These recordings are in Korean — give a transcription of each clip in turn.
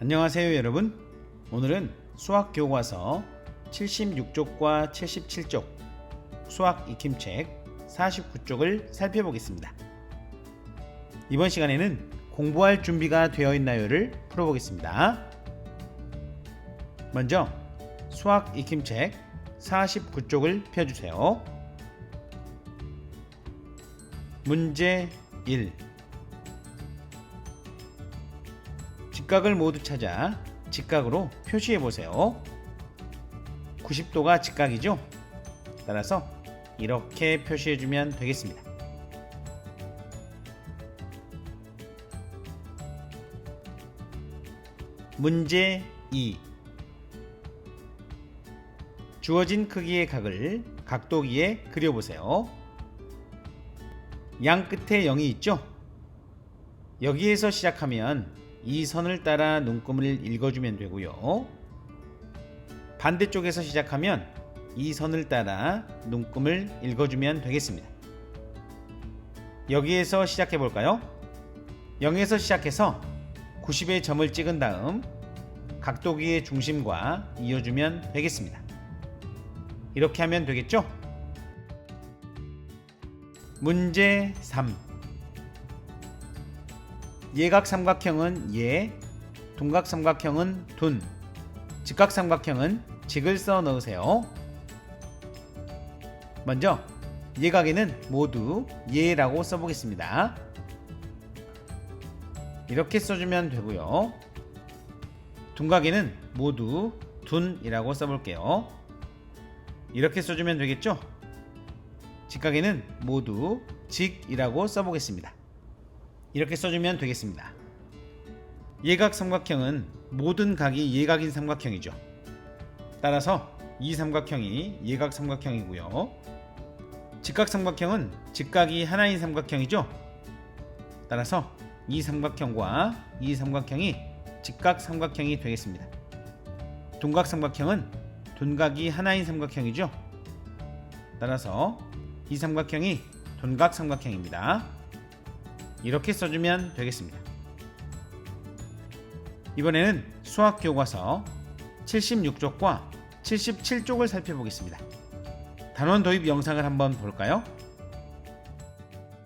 안녕하세요 여러분. 오늘은 수학 교과서 76쪽과 77쪽 수학 익힘책 49쪽을 살펴보겠습니다. 이번 시간에는 공부할 준비가 되어 있나요를 풀어보겠습니다. 먼저 수학 익힘책 49쪽을 펴주세요. 문제 1 직각을 모두 찾아 직각으로 표시해 보세요. 90도가 직각이죠? 따라서 이렇게 표시해 주면 되겠습니다. 문제 2 주어진 크기의 각을 각도기에 그려보세요. 양 끝에 0이 있죠? 여기에서 시작하면 이 선을 따라 눈금을 읽어주면 되고요. 반대쪽에서 시작하면 이 선을 따라 눈금을 읽어주면 되겠습니다. 여기에서 시작해 볼까요? 0에서 시작해서 90의 점을 찍은 다음 각도기의 중심과 이어주면 되겠습니다. 이렇게 하면 되겠죠? 문제 3 예각 삼각형은 예, 동각 삼각형은 둔, 직각 삼각형은 직을 써 넣으세요. 먼저 예각에는 모두 예라고 써보겠습니다. 이렇게 써주면 되고요. 둔각에는 모두 둔이라고 써볼게요. 이렇게 써주면 되겠죠? 직각에는 모두 직이라고 써보겠습니다. 이렇게 써주면 되겠습니다. 예각 삼각형은 모든 각이 예각인 삼각형이죠. 따라서 이 삼각형이 예각 삼각형이고요. 직각 삼각형은 직각이 하나인 삼각형이죠. 따라서 이 삼각형과 이 삼각형이 직각 삼각형이 되겠습니다. 둔각 삼각형은 둔각이 하나인 삼각형이죠. 따라서 이 삼각형이 둔각 삼각형입니다. 이렇게 써주면 되겠습니다. 이번에는 수학 교과서 76쪽과 77쪽을 살펴보겠습니다. 단원 도입 영상을 한번 볼까요?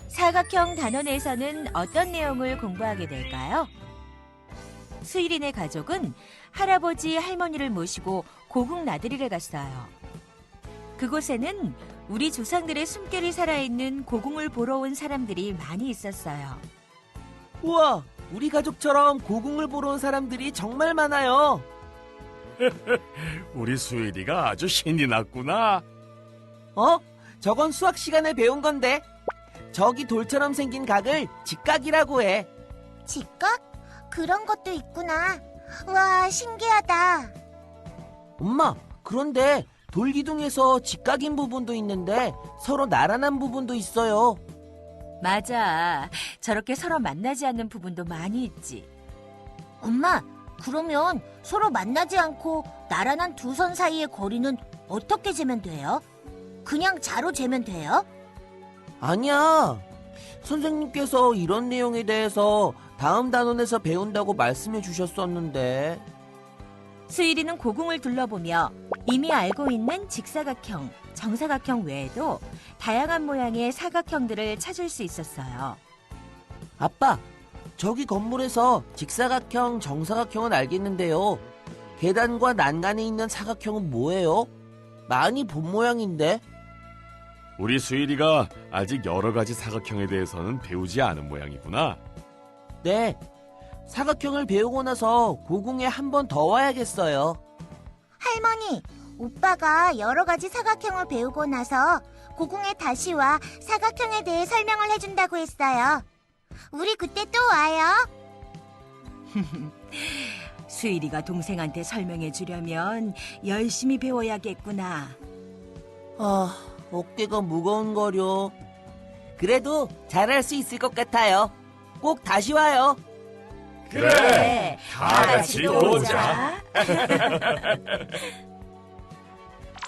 사각형 단원에서는 어떤 내용을 공부하게 될까요? 수일이네 가족은 할아버지 할머니를 모시고 고국 나들이를 갔어요. 그곳에는 우리 조상들의 숨결이 살아있는 고궁을 보러 온 사람들이 많이 있었어요. 우와, 우리 가족처럼 고궁을 보러 온 사람들이 정말 많아요. 우리 수일이가 아주 신이 났구나. 어? 저건 수학 시간에 배운 건데. 저기 돌처럼 생긴 각을 직각이라고 해. 직각? 그런 것도 있구나. 와, 신기하다. 엄마, 그런데 돌기둥에서 직각인 부분도 있는데 서로 나란한 부분도 있어요. 맞아. 저렇게 서로 만나지 않는 부분도 많이 있지. 엄마, 그러면 서로 만나지 않고 나란한 두 선 사이의 거리는 어떻게 재면 돼요? 그냥 자로 재면 돼요? 아니야. 선생님께서 이런 내용에 대해서 다음 단원에서 배운다고 말씀해 주셨었는데. 수일이는 고궁을 둘러보며 이미 알고 있는 직사각형, 정사각형 외에도 다양한 모양의 사각형들을 찾을 수 있었어요. 아빠, 저기 건물에서 직사각형, 정사각형은 알겠는데요. 계단과 난간에 있는 사각형은 뭐예요? 많이 본 모양인데. 우리 수일이가 아직 여러 가지 사각형에 대해서는 배우지 않은 모양이구나. 네. 사각형을 배우고 나서 고궁에 한 번 더 와야겠어요. 할머니, 오빠가 여러 가지 사각형을 배우고 나서 고궁에 다시 와 사각형에 대해 설명을 해준다고 했어요. 우리 그때 또 와요. 수일이가 동생한테 설명해 주려면 열심히 배워야겠구나. 아, 어깨가 무거운 거려. 그래도 잘할 수 있을 것 같아요. 꼭 다시 와요. 그래, 다 같이 오자.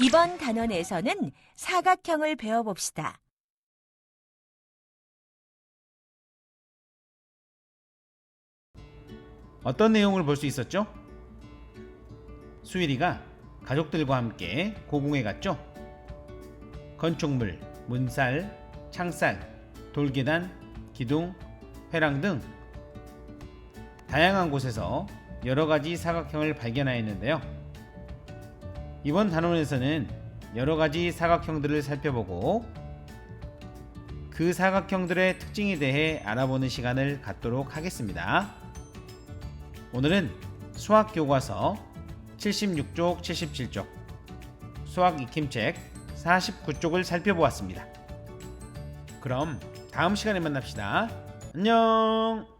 이번 단원에서는 사각형을 배워봅시다. 어떤 내용을 볼 수 있었죠? 수일이가 가족들과 함께 고궁에 갔죠. 건축물, 문살, 창살, 돌계단, 기둥, 회랑 등 다양한 곳에서 여러 가지 사각형을 발견하였는데요. 이번 단원에서는 여러 가지 사각형들을 살펴보고 그 사각형들의 특징에 대해 알아보는 시간을 갖도록 하겠습니다. 오늘은 수학 교과서 76쪽, 77쪽, 수학 익힘책 49쪽을 살펴보았습니다. 그럼 다음 시간에 만납시다. 안녕!